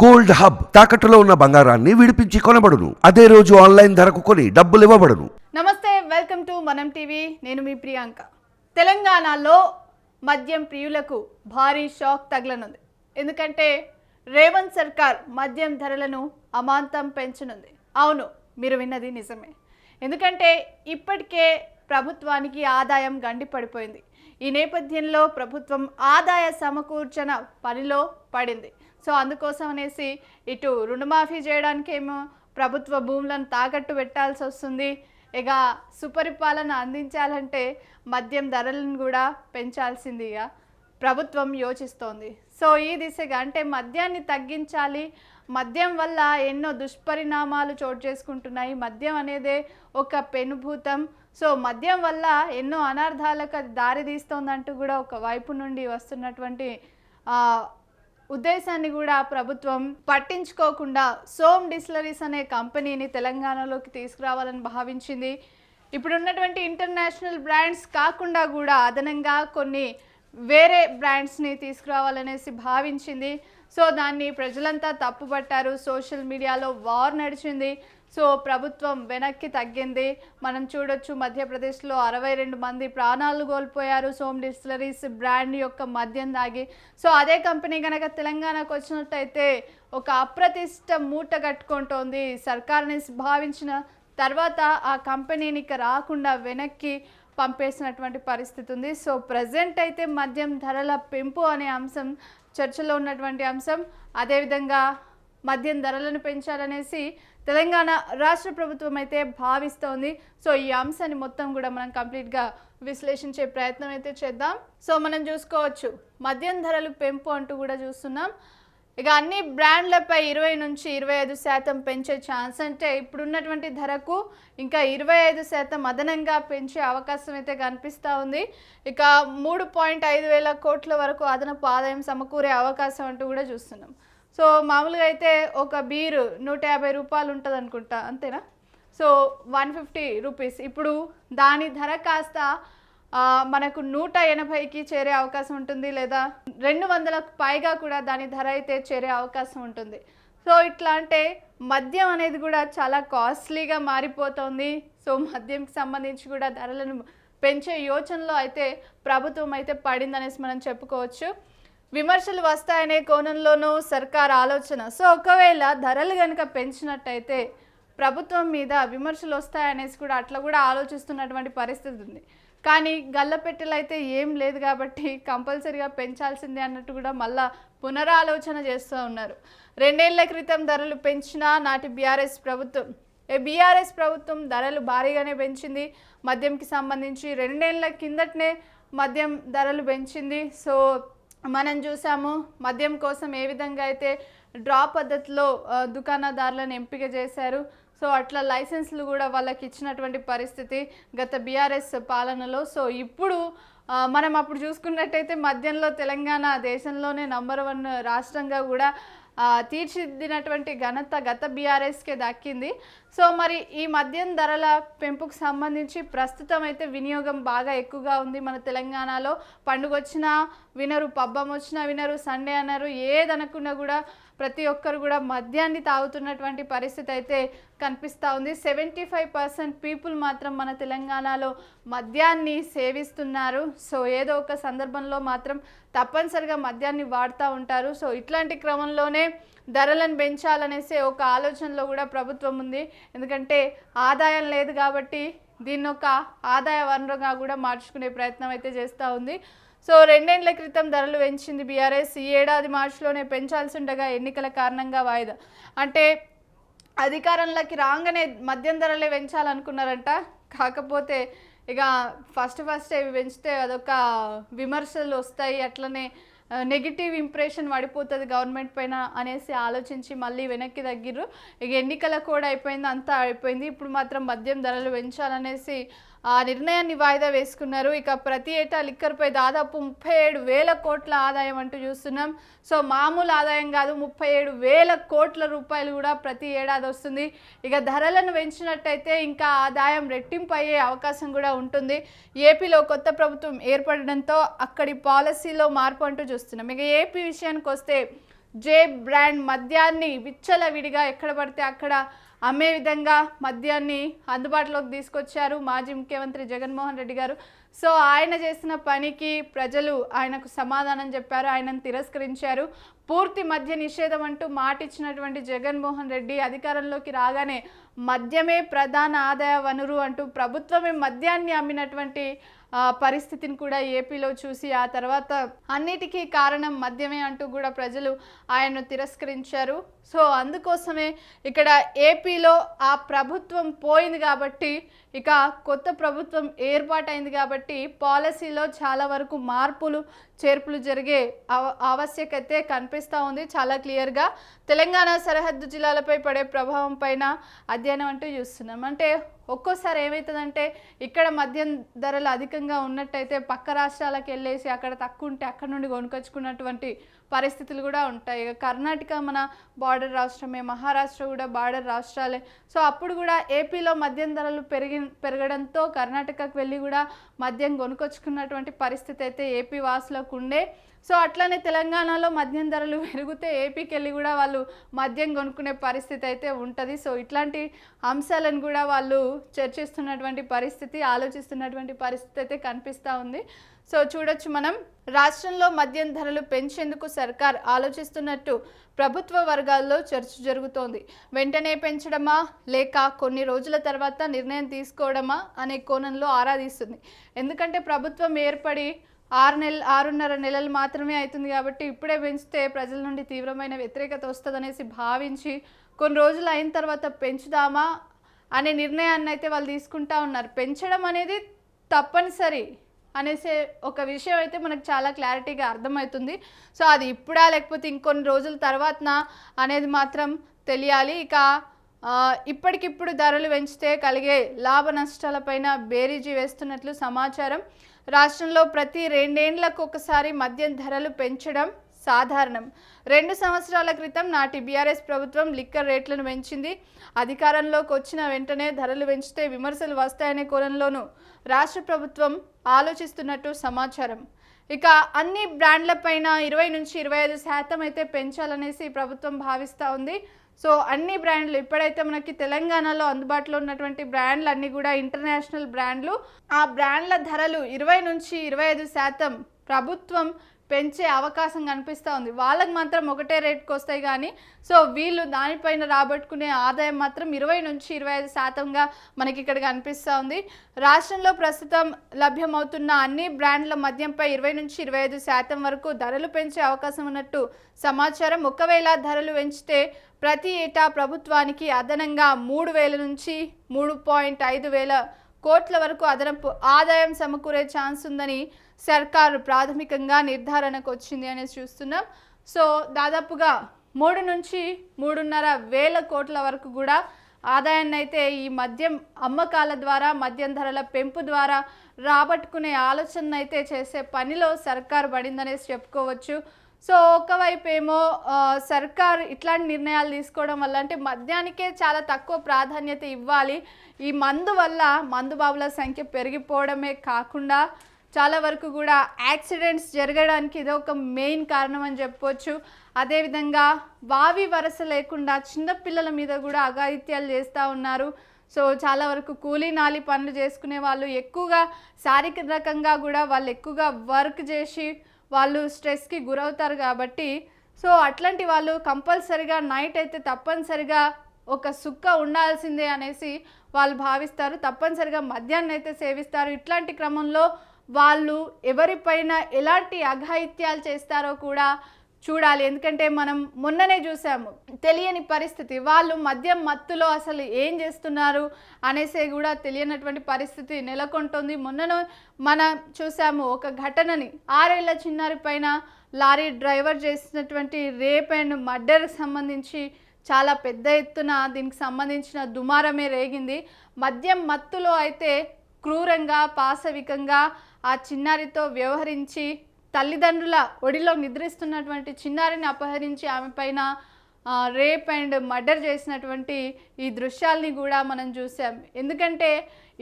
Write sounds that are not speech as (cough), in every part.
Gold hub తాకట్టులో ఉన్న బంగారాన్ని విడిపించి కొనబడును. అదే రోజు ఆన్లైన్ ధరకు కొని డబ్బులు ఇవ్వబడును. నమస్తే వెల్కమ్ టు మనం టీవీ. నేను మీ ప్రియాంక. తెలంగాణలో మద్యం ప్రియులకు భారీ షాక్ తగలనుంది. ఎందుకంటే రేవంత్ సర్కార్ మద్యం ధరలను అమాంతం పెంచనుంది. అవును మీరు విన్నది నిజమే. ఎందుకంటే ఇప్పటికే ప్రభుత్వానికి ఆదాయం గండి పడిపోయింది ఈ నేపథ్యంలో ప్రభుత్వం ఆదాయ సమకూర్చన పనిలో పడింది. సో అందుకోసం అనేసి ఇటు రుణమాఫీ చేయడానికేమో ప్రభుత్వ భూములను తాకట్టు పెట్టాల్సి వస్తుంది. ఇక సుపరిపాలన అందించాలంటే మద్యం ధరలను కూడా పెంచాల్సిందిగా ప్రభుత్వం యోచిస్తోంది. సో ఈ దిశగా అంటే మద్యాన్ని తగ్గించాలి. మద్యం వల్ల ఎన్నో దుష్పరిణామాలు చోటు చేసుకుంటున్నాయి. మద్యం అనేదే ఒక పెనుభూతం. సో మద్యం వల్ల ఎన్నో అనర్థాలకు అది దారి తీస్తోందంటూ కూడా ఒక వైపు నుండి వస్తున్నటువంటి ఉద్దేశాన్ని కూడా ప్రభుత్వం పట్టించుకోకుండా సోమ్ డిస్లరీస్ అనే కంపెనీని తెలంగాణలోకి తీసుకురావాలని భావించింది. ఇప్పుడున్నటువంటి ఇంటర్నేషనల్ బ్రాండ్స్ కాకుండా కూడా అదనంగా కొన్ని వేరే బ్రాండ్స్ని తీసుకురావాలనేసి భావించింది. సో దాన్ని ప్రజలంతా తప్పుపట్టారు. సోషల్ మీడియాలో వార్ నడిచింది. సో ప్రభుత్వం వెనక్కి తగ్గింది. మనం చూడొచ్చు మధ్యప్రదేశ్లో అరవై రెండు మంది ప్రాణాలు కోల్పోయారు. సోమ్ డిస్టిలరీస్ బ్రాండ్ యొక్క మద్యం దాగి సో అదే కంపెనీ కనుక తెలంగాణకు వచ్చినట్టయితే ఒక అప్రతిష్ట మూట కట్టుకుంటోంది. సర్కార్ని భావించిన తర్వాత ఆ కంపెనీని ఇక రాకుండా వెనక్కి పంపేసినటువంటి పరిస్థితి ఉంది. సో ప్రజెంట్ అయితే మద్యం ధరల పెంపు అనే అంశం చర్చలో ఉన్నటువంటి అంశం. అదేవిధంగా మద్యం ధరలను పెంచాలనేసి తెలంగాణ రాష్ట్ర ప్రభుత్వం అయితే భావిస్తోంది. సో ఈ అంశాన్ని మొత్తం కూడా మనం కంప్లీట్గా విశ్లేషించే ప్రయత్నం అయితే చేద్దాం. సో మనం చూసుకోవచ్చు. మద్యం ధరలు పెంపు అంటూ కూడా చూస్తున్నాం. ఇక అన్ని బ్రాండ్లపై ఇరవై నుంచి ఇరవై ఐదు శాతం పెంచే ఛాన్స్ అంటే ఇప్పుడున్నటువంటి ధరకు ఇంకా ఇరవై ఐదు శాతం అదనంగా పెంచే అవకాశం అయితే కనిపిస్తూ ఉంది. ఇక మూడు పాయింట్ ఐదు వేల కోట్ల వరకు అదనపు ఆదాయం సమకూరే అవకాశం అంటూ కూడా చూస్తున్నాం. సో మామూలుగా అయితే ఒక బీరు నూట యాభై రూపాయలు ఉంటుంది అనుకుంటా అంతేనా? So one fifty rupees. ఇప్పుడు దాని ధర కాస్త మనకు నూట ఎనభైకి చేరే అవకాశం ఉంటుంది లేదా రెండు వందలకు పైగా కూడా దాని ధర అయితే చేరే అవకాశం ఉంటుంది. సో ఇట్లా అంటే మద్యం అనేది కూడా చాలా కాస్ట్లీగా మారిపోతుంది. సో మద్యంకి సంబంధించి కూడా ధరలను పెంచే యోచనలో అయితే ప్రభుత్వం అయితే పడిందనేసి మనం చెప్పుకోవచ్చు. విమర్శలు వస్తాయనే కోణంలోనూ సర్కార్ ఆలోచన. సో ఒకవేళ ధరలు కనుక పెంచినట్టయితే ప్రభుత్వం మీద విమర్శలు వస్తాయనేసి కూడా అట్లా కూడా ఆలోచిస్తున్నటువంటి పరిస్థితి ఉంది. కానీ గల్లపెట్టెలు అయితే ఏం లేదు కాబట్టి కంపల్సరీగా పెంచాల్సిందే అన్నట్టు కూడా మళ్ళా పునరాలోచన చేస్తూ ఉన్నారు. రెండేళ్ళ క్రితం ధరలు పెంచిన నాటి బీఆర్ఎస్ ప్రభుత్వం ఏ బీఆర్ఎస్ ప్రభుత్వం ధరలు భారీగానే పెంచింది. మద్యంకి సంబంధించి రెండేళ్ళ కిందటనే మద్యం ధరలు పెంచింది. సో మనం చూసాము మద్యం కోసం ఏ విధంగా అయితే డ్రా పద్ధతిలో దుకాణదారులను ఎంపిక చేశారు. సో అట్లా లైసెన్స్లు కూడా వాళ్ళకి ఇచ్చినటువంటి పరిస్థితి గత బీఆర్ఎస్ పాలనలో. సో ఇప్పుడు మనం అప్పుడు చూసుకున్నట్టయితే మద్యంలో తెలంగాణ దేశంలోనే నంబర్ వన్ రాష్ట్రంగా కూడా తీర్చిదిద్దినటువంటి ఘనత గత బీఆర్ఎస్కే దక్కింది. సో మరి ఈ మద్యం ధరల పెంపుకు సంబంధించి ప్రస్తుతం అయితే వినియోగం బాగా ఎక్కువగా ఉంది. మన తెలంగాణలో పండుగ వచ్చినా వినరు పబ్బం వచ్చినా వినరు సండే అన్నారు ఏదనకున్నా కూడా ప్రతి ఒక్కరు కూడా మద్యాన్ని తాగుతున్నటువంటి పరిస్థితి అయితే కనిపిస్తూ ఉంది. సెవెంటీ ఫైవ్ పర్సెంట్ పీపుల్ మాత్రం మన తెలంగాణలో మద్యాన్ని సేవిస్తున్నారు. సో ఏదో ఒక సందర్భంలో మాత్రం తప్పనిసరిగా మద్యాన్ని వాడుతూ ఉంటారు. సో ఇట్లాంటి క్రమంలోనే ధరలను పెంచాలనేసి ఒక ఆలోచనలో కూడా ప్రభుత్వం ఉంది. ఎందుకంటే ఆదాయం లేదు కాబట్టి దీన్ని ఒక ఆదాయ వనరుగా కూడా మార్చుకునే ప్రయత్నం అయితే చేస్తూ ఉంది. సో రెండేళ్ళ క్రితం ధరలు పెంచింది బీఆర్ఎస్. ఈ ఏడాది మార్చిలోనే పెంచాల్సి ఉండగా ఎన్నికల కారణంగా వాయిదా. అంటే అధికారంలోకి రాగానే మద్యం ధరలే పెంచాలనుకున్నారంట. కాకపోతే ఇక ఫస్ట్ ఫస్ట్ ఇవి పెంచితే అదొక విమర్శలు వస్తాయి. అట్లనే నెగిటివ్ ఇంప్రెషన్ పడిపోతుంది గవర్నమెంట్ పైన అనేసి ఆలోచించి మళ్ళీ వెనక్కి తగ్గిర్రు. ఇక ఎన్నికల కూడా అయిపోయింది అంతా అయిపోయింది. ఇప్పుడు మాత్రం మద్యం ధరలు పెంచాలనేసి ఆ నిర్ణయాన్ని వాయిదా వేసుకున్నారు. ఇక ప్రతి ఏటా లిక్కర్పై దాదాపు ముప్పై ఏడు వేల కోట్ల ఆదాయం అంటూ చూస్తున్నాం. సో మామూలు ఆదాయం కాదు ముప్పై ఏడు వేల కోట్ల రూపాయలు కూడా ప్రతి ఏడాది వస్తుంది. ఇక ధరలను పెంచినట్టయితే ఇంకా ఆదాయం రెట్టింపు అయ్యే అవకాశం కూడా ఉంటుంది. ఏపీలో కొత్త ప్రభుత్వం ఏర్పడడంతో అక్కడి పాలసీలో మార్పు అంటూ చూస్తున్నాం. ఇక ఏపీ విషయానికి వస్తే జే బ్రాండ్ మద్యాన్ని విచ్చలవిడిగా ఎక్కడ పడితే అక్కడ అమ్మే విధంగా మద్యాన్ని అందుబాటులోకి తీసుకొచ్చారు మాజీ ముఖ్యమంత్రి జగన్మోహన్ రెడ్డి గారు. సో ఆయన చేసిన పనికి ప్రజలు ఆయనకు సమాధానం చెప్పారు ఆయనను తిరస్కరించారు. పూర్తి మద్య నిషేధం అంటూ మాటిచ్చినటువంటి జగన్మోహన్ రెడ్డి అధికారంలోకి రాగానే మద్యమే ప్రధాన ఆదాయ వనరు అంటూ ప్రభుత్వమే మద్యాన్ని అమ్మినటువంటి పరిస్థితిని కూడా ఏపీలో చూసి ఆ తర్వాత అన్నిటికీ కారణం మద్యమే అంటూ కూడా ప్రజలు ఆయన్ను తిరస్కరించారు. సో అందుకోసమే ఇక్కడ ఏపీలో ఆ ప్రభుత్వం పోయింది కాబట్టి ఇక కొత్త ప్రభుత్వం ఏర్పాటైంది కాబట్టి పాలసీలో చాలా వరకు మార్పులు చేర్పులు జరిగే ఆవ ఆవశ్యకతే కనిపిస్తూ ఉంది. చాలా క్లియర్గా తెలంగాణ సరిహద్దు జిల్లాలపై పడే ప్రభావం పైన అధ్యయనం అంటూ చూస్తున్నాం. అంటే ఒక్కోసారి ఏమవుతుందంటే ఇక్కడ మద్యం ధరలు అధికంగా ఉన్నట్టయితే పక్క రాష్ట్రాలకు వెళ్ళేసి అక్కడ తక్కువ ఉంటే అక్కడ నుండి కొనుకొచ్చుకున్నటువంటి పరిస్థితులు కూడా ఉంటాయి. కర్ణాటక మన బార్డర్ రాష్ట్రమే మహారాష్ట్ర కూడా బార్డర్ రాష్ట్రాలే. సో అప్పుడు కూడా ఏపీలో మద్యం ధరలు పెరిగి పెరగడంతో కర్ణాటకకు వెళ్ళి కూడా మద్యం కొనుకొచ్చుకున్నటువంటి పరిస్థితి అయితే ఏపీ వాసులకు ఉండే. సో అట్లనే తెలంగాణలో మద్యం ధరలు (laughs) పెరిగితే ఏపీకి వెళ్ళి కూడా వాళ్ళు మద్యం కొనుక్కునే పరిస్థితి అయితే ఉంటుంది. సో ఇట్లాంటి అంశాలను కూడా వాళ్ళు చర్చిస్తున్నటువంటి పరిస్థితి ఆలోచిస్తున్నటువంటి పరిస్థితి అయితే కనిపిస్తూ ఉంది. సో చూడొచ్చు మనం. రాష్ట్రంలో మద్యం ధరలు పెంచేందుకు సర్కార్ ఆలోచిస్తున్నట్టు ప్రభుత్వ వర్గాల్లో చర్చ జరుగుతోంది. వెంటనే పెంచడమా? లేక కొన్ని రోజుల తర్వాత నిర్ణయం తీసుకోవడమా? అనే కోణంలో ఆరాధిస్తుంది. ఎందుకంటే ప్రభుత్వం ఏర్పడి ఆరు నెల ఆరున్నర నెలలు మాత్రమే అవుతుంది కాబట్టి ఇప్పుడే పెంచితే ప్రజల నుండి తీవ్రమైన వ్యతిరేకత వస్తుందనేసి భావించి కొన్ని రోజులు అయిన తర్వాత పెంచుదామా? అనే నిర్ణయాన్ని అయితే వాళ్ళు తీసుకుంటా ఉన్నారు. పెంచడం అనేది తప్పనిసరి. అనేసే ఒక విషయం అయితే మనకు చాలా క్లారిటీగా అర్థమవుతుంది. సో అది ఇప్పుడా లేకపోతే ఇంకొన్ని రోజుల తర్వాతనా అనేది మాత్రం తెలియాలి. ఇక ఇప్పటికిప్పుడు ధరలు పెంచితే కలిగే లాభ నష్టాలపైన బేరీజీ వేస్తున్నట్లు సమాచారం. రాష్ట్రంలో ప్రతి రెండేండ్లకు ఒకసారి మద్యం ధరలు పెంచడం సాధారణం. రెండు సంవత్సరాల క్రితం నాటి బీఆర్ఎస్ ప్రభుత్వం లిక్కర్ రేట్లను పెంచింది. అధికారంలోకి వచ్చిన వెంటనే ధరలు పెంచితే విమర్శలు వస్తాయనే కోణంలోనూ రాష్ట్ర ప్రభుత్వం ఆలోచిస్తున్నట్టు సమాచారం. ఇక అన్ని బ్రాండ్లపైన ఇరవై నుంచి ఇరవై ఐదు శాతం అయితే పెంచాలనేసి ప్రభుత్వం భావిస్తూ ఉంది. సో అన్ని బ్రాండ్లు ఇప్పుడైతే మనకి తెలంగాణలో అందుబాటులో ఉన్నటువంటి బ్రాండ్లు అన్నీ కూడా ఇంటర్నేషనల్ బ్రాండ్లు. ఆ బ్రాండ్ల ధరలు ఇరవై నుంచి ఇరవై ఐదు శాతం ప్రభుత్వం పెంచే అవకాశం కనిపిస్తూ ఉంది. వాళ్ళకి మాత్రం ఒకటే రేట్కి వస్తాయి కానీ సో వీళ్ళు దానిపైన రాబట్టుకునే ఆదాయం మాత్రం ఇరవై నుంచి ఇరవై ఐదు శాతంగా మనకి ఇక్కడ కనిపిస్తూ ఉంది. రాష్ట్రంలో ప్రస్తుతం లభ్యమవుతున్న అన్ని బ్రాండ్ల మద్యంపై ఇరవై నుంచి ఇరవై ఐదు శాతం వరకు ధరలు పెంచే అవకాశం ఉన్నట్టు సమాచారం. ఒకవేళ ధరలు పెంచితే ప్రతి ఏటా ప్రభుత్వానికి అదనంగా మూడు వేల నుంచి మూడు పాయింట్ ఐదు వేల కోట్ల వరకు అదనపు ఆదాయం సమకూరే ఛాన్స్ ఉందని సర్కారు ప్రాథమికంగా నిర్ధారణకు వచ్చింది అనేసి చూస్తున్నాం. సో దాదాపుగా మూడు నుంచి మూడున్నర వేల కోట్ల వరకు కూడా ఆదాయాన్ని అయితే ఈ మద్యం అమ్మకాల ద్వారా మద్యం ధరల పెంపు ద్వారా రాబట్టుకునే ఆలోచన అయితే చేసే పనిలో సర్కారు పడిందనేసి చెప్పుకోవచ్చు. సో ఒకవైపు ఏమో సర్కార్ ఇట్లాంటి నిర్ణయాలు తీసుకోవడం వల్ల అంటే మద్యానికే చాలా తక్కువ ప్రాధాన్యత ఇవ్వాలి. ఈ మందు వల్ల మందు బాబుల సంఖ్య పెరిగిపోవడమే కాకుండా చాలా వరకు కూడా యాక్సిడెంట్స్ జరగడానికి ఇదో ఒక మెయిన్ కారణం అని చెప్పొచ్చు. అదేవిధంగా వావి వరస లేకుండా చిన్నపిల్లల మీద కూడా అఘాయిత్యాలు చేస్తూ ఉన్నారు. సో చాలా వరకు కూలీ నాలి పనులు చేసుకునే వాళ్ళు ఎక్కువగా శారీరకంగా కూడా వాళ్ళు ఎక్కువగా వర్క్ చేసి వాళ్ళు స్ట్రెస్కి గురవుతారు కాబట్టి సో అట్లాంటి వాళ్ళు కంపల్సరిగా నైట్ అయితే తప్పనిసరిగా ఒక సుక్క ఉండాల్సిందే అనేసి వాళ్ళు భావిస్తారు. తప్పనిసరిగా మద్యాన్ని అయితే సేవిస్తారు. ఇట్లాంటి క్రమంలో వాళ్ళు ఎవరిపైన ఎలాంటి అఘాయిత్యాలు చేస్తారో కూడా చూడాలి. ఎందుకంటే మనం మొన్ననే చూసాము తెలియని పరిస్థితి. వాళ్ళు మద్యం మత్తులో అసలు ఏం చేస్తున్నారు అనేసి కూడా తెలియనటువంటి పరిస్థితి నెలకొంటుంది. మొన్నను మనం చూసాము ఒక ఘటనని ఆరేళ్ళ చిన్నారి పైన లారీ డ్రైవర్ చేసినటువంటి రేప్ అండ్ మర్డర్కి సంబంధించి చాలా పెద్ద ఎత్తున దీనికి సంబంధించిన దుమారమే రేగింది. మద్యం మత్తులో అయితే క్రూరంగా పాశవికంగా ఆ చిన్నారితో వ్యవహరించి తల్లిదండ్రుల ఒడిలో నిద్రిస్తున్నటువంటి చిన్నారిని అపహరించి ఆమె పైన రేప్ అండ్ మర్డర్ చేసినటువంటి ఈ దృశ్యాల్ని కూడా మనం చూసాం. ఎందుకంటే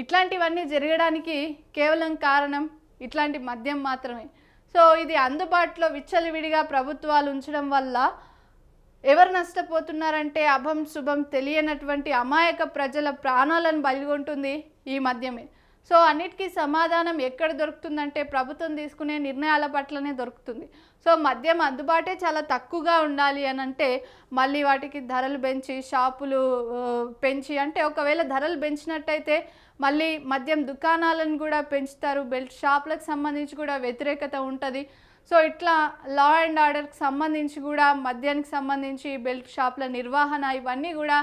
ఇట్లాంటివన్నీ జరగడానికి కేవలం కారణం ఇట్లాంటి మద్యం మాత్రమే. సో ఇది అందుబాటులో విచ్చలవిడిగా ప్రభుత్వాలు ఉంచడం వల్ల ఎవరు నష్టపోతున్నారంటే అభం శుభం తెలియనటువంటి అమాయక ప్రజల ప్రాణాలను బలిగొంటుంది ఈ మద్యమే. సో అన్నిటికీ సమాధానం ఎక్కడ దొరుకుతుందంటే ప్రభుత్వం తీసుకునే నిర్ణయాల పట్లనే దొరుకుతుంది. సో మద్యం అందుబాటే చాలా తక్కువగా ఉండాలి అని అంటే మళ్ళీ వాటికి ధరలు పెంచి షాపులు పెంచి అంటే ఒకవేళ ధరలు పెంచినట్టయితే మళ్ళీ మద్యం దుకాణాలను కూడా పెంచుతారు. బెల్ట్ షాపులకు సంబంధించి కూడా వ్యతిరేకత ఉంటుంది. సో ఇట్లా లా అండ్ ఆర్డర్కి సంబంధించి కూడా మద్యానికి సంబంధించి బెల్ట్ షాప్ల నిర్వహణ ఇవన్నీ కూడా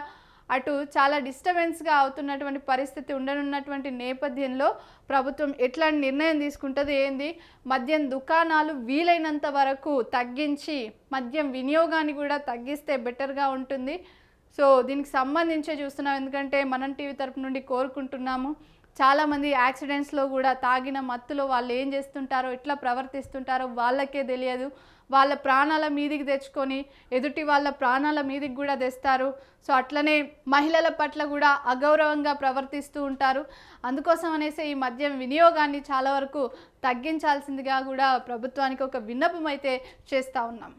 అటు చాలా డిస్టర్బెన్స్గా అవుతున్నటువంటి పరిస్థితి ఉండనున్నటువంటి నేపథ్యంలో ప్రభుత్వం ఎట్లాంటి నిర్ణయం తీసుకుంటుంది ఏంది? మద్యం దుకాణాలు వీలైనంత వరకు తగ్గించి మద్యం వినియోగాన్ని కూడా తగ్గిస్తే బెటర్గా ఉంటుంది. సో దీనికి సంబంధించే చూస్తున్నాం. ఎందుకంటే మనం టీవీ తరపు నుండి కోరుకుంటున్నాము. చాలామంది యాక్సిడెంట్స్లో కూడా తాగిన మత్తులో వాళ్ళు ఏం చేస్తుంటారో ఎట్లా ప్రవర్తిస్తుంటారో వాళ్ళకే తెలియదు. వాళ్ళ ప్రాణాల మీదికి తెచ్చుకొని ఎదుటి వాళ్ళ ప్రాణాల మీదికి కూడా తెస్తారు. సో అట్లనే మహిళల పట్ల కూడా అగౌరవంగా ప్రవర్తిస్తూ ఉంటారు. అందుకోసం అనేసి ఈ మద్యం వినియోగాన్ని చాలా వరకు తగ్గించాల్సిందిగా కూడా ప్రభుత్వానికి ఒక విన్నపం అయితే చేస్తూ ఉన్నాం.